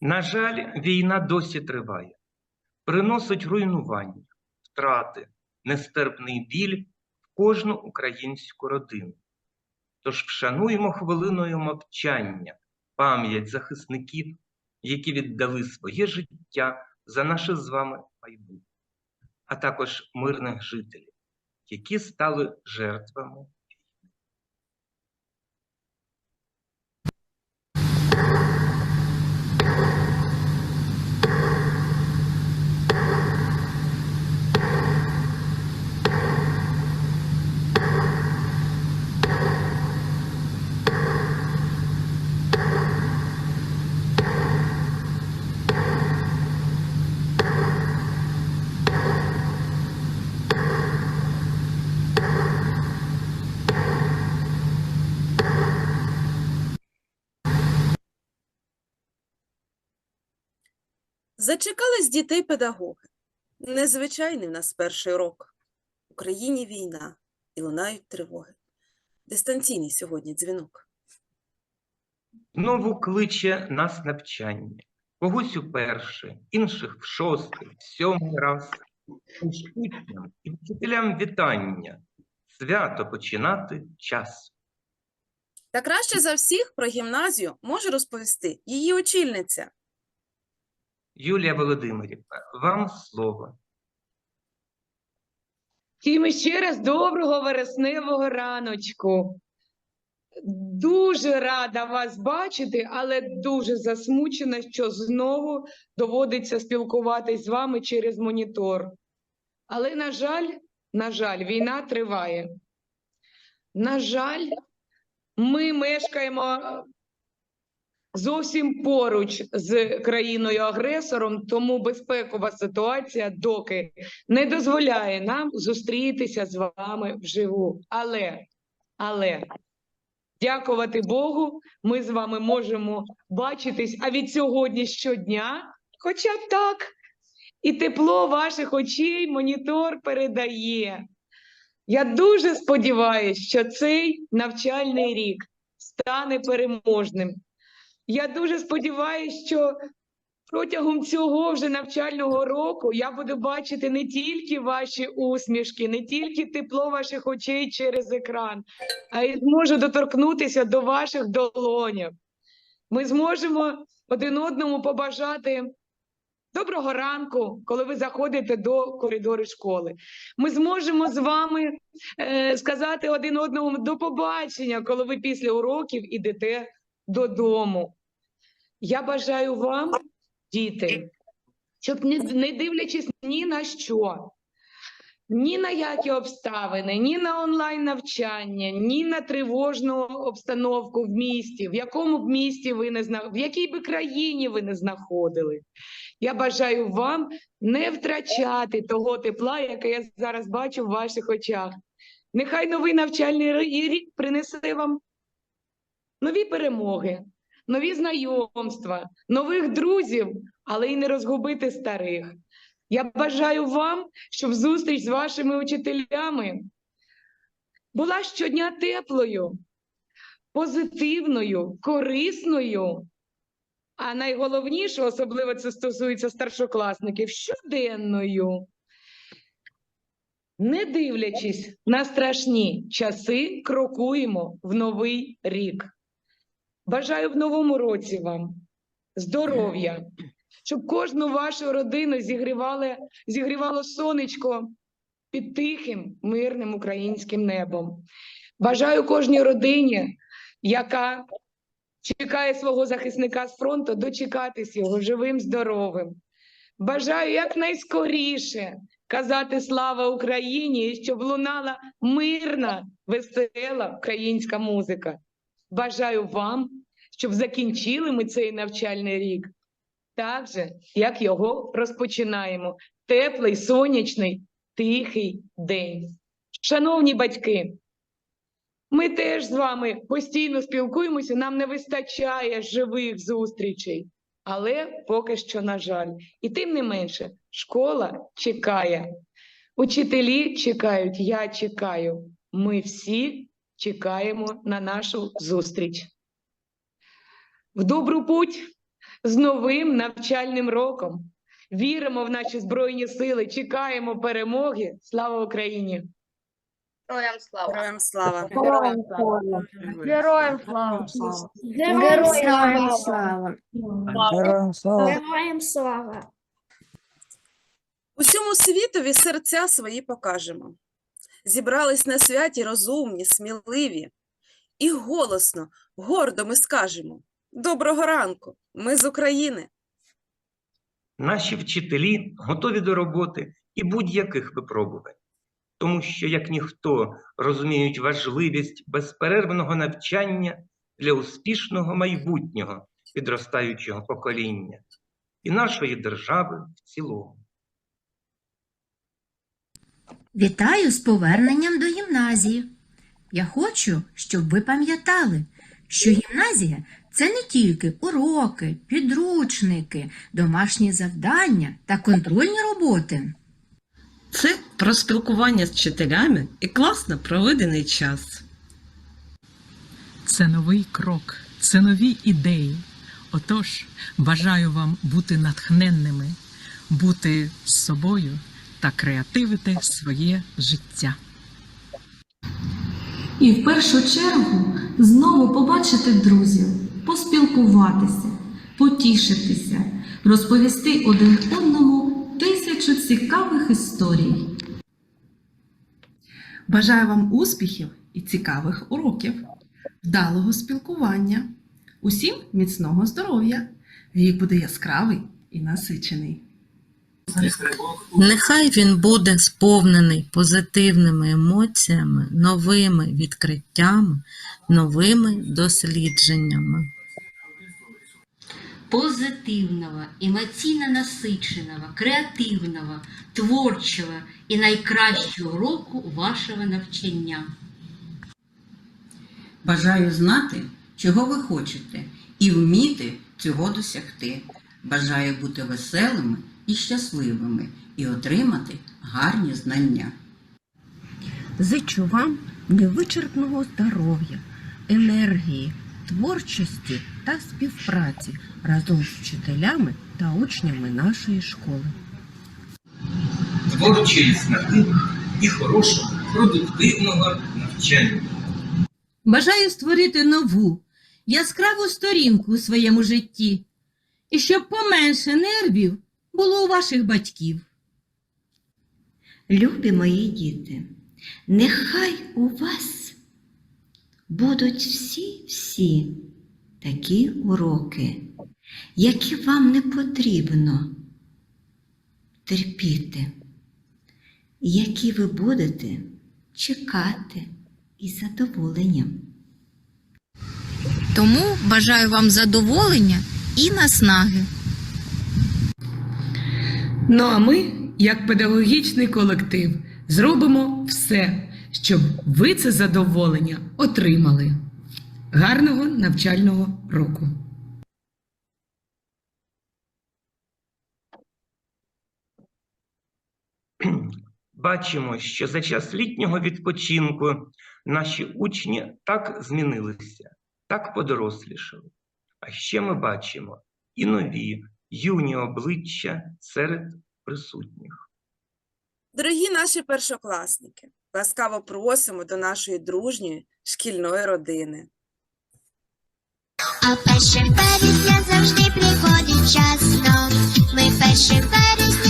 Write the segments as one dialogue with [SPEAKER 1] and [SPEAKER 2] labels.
[SPEAKER 1] На жаль, війна досі триває, приносить руйнування, втрати, нестерпний біль в кожну українську родину. Тож вшануємо хвилиною мовчання пам'ять захисників, які віддали своє життя за наше з вами майбутнє, а також мирних жителів, які стали жертвами
[SPEAKER 2] Зачекались дітей педагоги. Незвичайний в нас перший урок. В Україні війна і лунають тривоги. Дистанційний сьогодні дзвінок.
[SPEAKER 1] Знову кличе нас навчання, когось уперше, інших в шостий, в сьомий раз. Учням і вчителям вітання, свято починати час.
[SPEAKER 2] Та краще за всіх про гімназію може розповісти її очільниця.
[SPEAKER 1] Юлія Володимирівна, вам слово.
[SPEAKER 3] Всім ще раз доброго вересневого раночку. Дуже рада вас бачити, але дуже засмучена, що знову доводиться спілкуватись з вами через монітор. Але, на жаль, на жаль, війна триває. На жаль, ми мешкаємо зовсім поруч з країною-агресором, тому безпекова ситуація доки не дозволяє нам зустрітися з вами вживу. Але, але, дякувати Богу, ми з вами можемо бачитись, а від сьогодні щодня, хоча так, і тепло ваших очей монітор передає. Я дуже сподіваюся, що цей навчальний рік стане переможним. Я дуже сподіваюся, що протягом цього вже навчального року я буду бачити не тільки ваші усмішки, не тільки тепло ваших очей через екран, а й зможу доторкнутися до ваших долонів. Ми зможемо один одному побажати доброго ранку, коли ви заходите до коридору школи. Ми зможемо з вами е, сказати один одному до побачення, коли ви після уроків ідете додому. Я бажаю вам, діти, щоб не, не дивлячись ні на що, ні на які обставини, ні на онлайн навчання, ні на тривожну обстановку в місті, в якому б місті ви не зна... в якій би країні ви не знаходили. Я бажаю вам не втрачати того тепла, яке я зараз бачу в ваших очах. Нехай новий навчальний рік принесе вам нові перемоги, нові знайомства, нових друзів, але й не розгубити старих. Я бажаю вам, щоб зустріч з вашими учителями була щодня теплою, позитивною, корисною. А найголовніше, особливо це стосується старшокласників, щоденною. Не дивлячись на страшні часи, крокуємо в новий рік. Бажаю в новому році вам здоров'я, щоб кожну вашу родину зігрівало, зігрівало сонечко під тихим, мирним українським небом. Бажаю кожній родині, яка чекає свого захисника з фронту, дочекатись його живим, здоровим. Бажаю якнайскоріше казати слава Україні, щоб лунала мирна, весела українська музика. Бажаю вам, щоб закінчили ми цей навчальний рік так же, як його розпочинаємо. теплий, сонячний, тихий день. Шановні батьки, ми теж з вами постійно спілкуємося, нам не вистачає живих зустрічей, але поки що, на жаль. І тим не менше, школа чекає, учителі чекають, я чекаю. Ми всі чекаємо на нашу зустріч. В добру путь з новим навчальним роком. Віримо в наші Збройні Сили, чекаємо перемоги. Слава Україні!
[SPEAKER 4] Героям слава.
[SPEAKER 2] Героям слава!
[SPEAKER 4] Героям слава. Героям слава.
[SPEAKER 5] Героям слава!
[SPEAKER 6] Героям слава!
[SPEAKER 5] Героям слава!
[SPEAKER 2] Усьому світові серця свої покажемо. Зібрались на святі розумні, сміливі. І голосно, гордо ми скажемо Доброго ранку! Ми з України!
[SPEAKER 1] Наші вчителі готові до роботи і будь-яких випробувань, тому що, як ніхто, розуміють важливість безперервного навчання для успішного майбутнього підростаючого покоління і нашої держави в цілому.
[SPEAKER 7] Вітаю з поверненням до гімназії. Я хочу, щоб ви пам'ятали, що гімназія це не тільки уроки, підручники, домашні завдання та контрольні роботи.
[SPEAKER 8] Це про спілкування з вчителями і класно проведений час.
[SPEAKER 9] Це новий крок, це нові ідеї. Отож, бажаю вам бути натхненними, бути з собою та креативити своє життя.
[SPEAKER 10] І в першу чергу знову побачити друзів, поспілкуватися, потішитися, розповісти один одному тисячу цікавих історій.
[SPEAKER 11] Бажаю вам успіхів і цікавих уроків, вдалого спілкування, усім міцного здоров'я. Рік буде яскравий і насичений.
[SPEAKER 12] Нехай він буде сповнений позитивними емоціями, новими відкриттями, новими дослідженнями.
[SPEAKER 13] позитивного, емоційно насиченого, креативного, творчого і найкращого року вашого навчання.
[SPEAKER 8] Бажаю знати, чого ви хочете, і вміти цього досягти. Бажаю бути веселими і щасливими і отримати гарні знання.
[SPEAKER 6] Зичу вам невичерпного здоров'я, енергії, творчості та співпраці разом з вчителями та учнями нашої школи.
[SPEAKER 1] Творчої снаги і хорошого, продуктивного навчання.
[SPEAKER 7] Бажаю створити нову, яскраву сторінку у своєму житті, і щоб поменше нервів було у ваших батьків.
[SPEAKER 5] Любі мої діти, нехай у вас будуть всі-всі такі уроки, які вам не потрібно терпіти, які ви будете чекати із задоволенням.
[SPEAKER 12] Тому бажаю вам задоволення і наснаги.
[SPEAKER 3] Ну а ми, як педагогічний колектив, зробимо все, щоб ви це задоволення отримали. Гарного навчального року!
[SPEAKER 1] Бачимо, що за час літнього відпочинку наші учні так змінилися, так подорослішали. А ще ми бачимо і нові юні обличчя серед присутніх.
[SPEAKER 2] Дорогі наші першокласники, ласкаво просимо до нашої дружньої шкільної родини.
[SPEAKER 5] А перше березня завжди приходить часно. Ми перше березня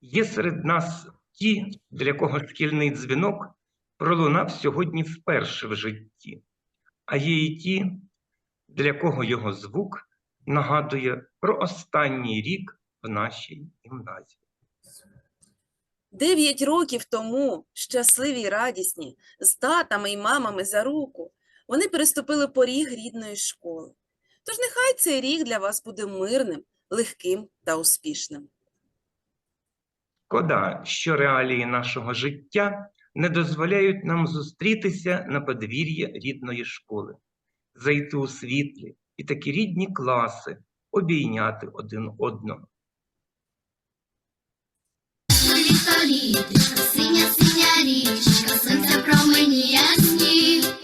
[SPEAKER 1] Є серед нас ті, для кого шкільний дзвінок пролунав сьогодні вперше в житті, а є і ті, для кого його звук нагадує про останній рік в нашій гімназії.
[SPEAKER 2] Дев'ять років тому, щасливі й радісні, з татами й мамами за руку, вони переступили поріг рідної школи. Тож нехай цей рік для вас буде мирним, легким та успішним.
[SPEAKER 1] Шкода, що реалії нашого життя не дозволяють нам зустрітися на подвір'ї рідної школи, зайти у світлі і такі рідні класи, обійняти один одного.
[SPEAKER 14] Літо синя синя річка, сонця промені ясні.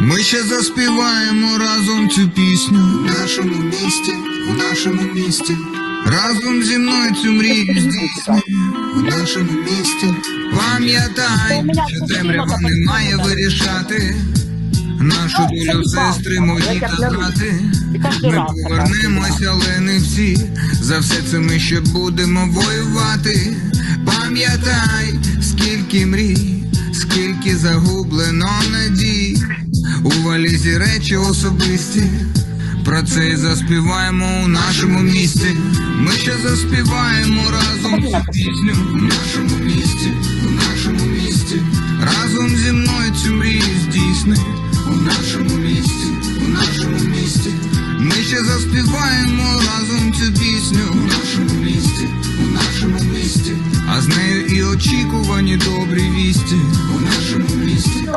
[SPEAKER 14] Ми
[SPEAKER 15] ще заспіваємо разом цю пісню в нашому місті, в нашому місті. Разом зі мною цю мрію здійснює в нашому місті. Пам'ятай, що темрява не має вирішати. Нашу долю сестри мої та брати. Ми повернемося, але не всі. За все це ми ще будемо воювати. Пам'ятай, скільки мрій, скільки загублено надій. У валізі речі особисті. Про це і заспіваємо у нашому місті. Ми ще заспіваємо разом цю пісню у нашому місті, у нашому місті. Разом зі мною цю мрію здійсни у нашому місті, у нашому місті. Ми ще заспіваємо разом цю пісню у нашому місті, у нашому місті. А з нею і очікувані добрі вісті.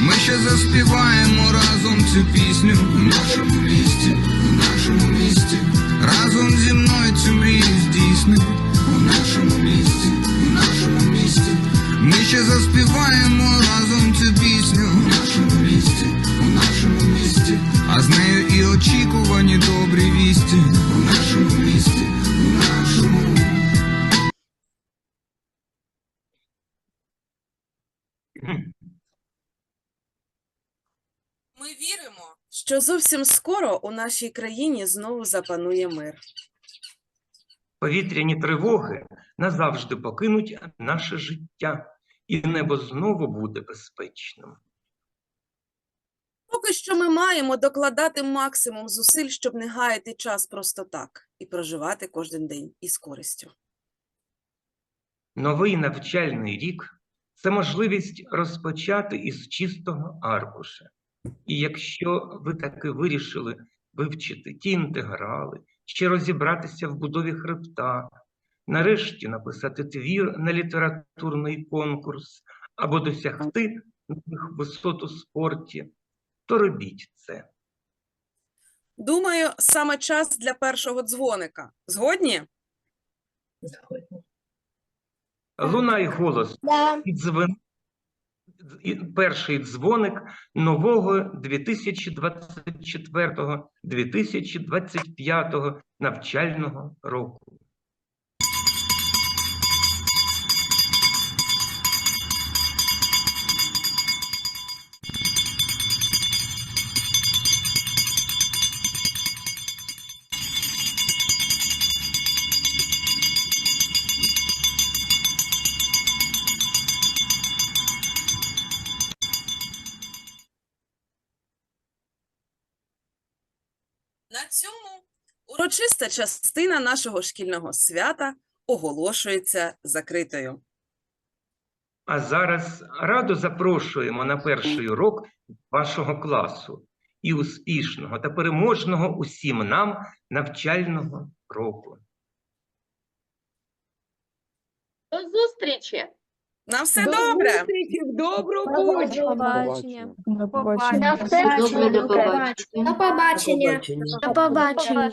[SPEAKER 15] Ми ще заспіваємо разом цю пісню в нашому місті, в нашому місті. Разом зі мною цю мрію здійсни у нашому місті, в нашому місті. Ми ще заспіваємо
[SPEAKER 2] що зовсім скоро у нашій країні знову запанує мир.
[SPEAKER 1] Повітряні тривоги назавжди покинуть наше життя, і небо знову буде безпечним.
[SPEAKER 2] Поки що ми маємо докладати максимум зусиль, щоб не гаяти час просто так і проживати кожен день із користю.
[SPEAKER 1] Новий навчальний рік це можливість розпочати із чистого аркуша. І якщо ви таки вирішили вивчити ті інтеграли, ще розібратися в будові хребта, нарешті написати твір на літературний конкурс або досягти нових висот у спорті, то робіть це.
[SPEAKER 2] Думаю, саме час для першого дзвоника. Згодні?
[SPEAKER 1] Лунай голос і дзвен... перший дзвоник нового 2024-2025 навчального року.
[SPEAKER 2] На цьому урочиста частина нашого шкільного свята оголошується закритою.
[SPEAKER 1] А зараз радо запрошуємо на перший урок вашого класу і успішного та переможного усім нам навчального року.
[SPEAKER 4] До зустрічі!
[SPEAKER 2] На все
[SPEAKER 3] До
[SPEAKER 2] добре!
[SPEAKER 3] зустрічі, в добру путь!
[SPEAKER 4] побачення.
[SPEAKER 5] Добре, до побачення.
[SPEAKER 4] До побачення.
[SPEAKER 5] До побачення.